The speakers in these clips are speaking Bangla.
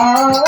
Oh.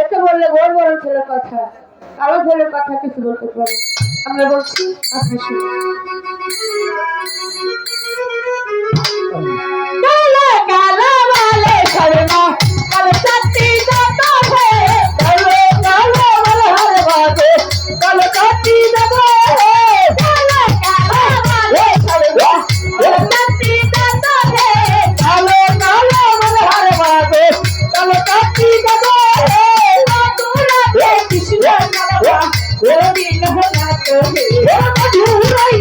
এটা বললে বড় বড় ছেলের কথা কালো ছেলের কথা কিছু বলতে পারে। আমরা বলছি আপনার ஓடி என்ன போனாக்கோ ஓடி ஊராய்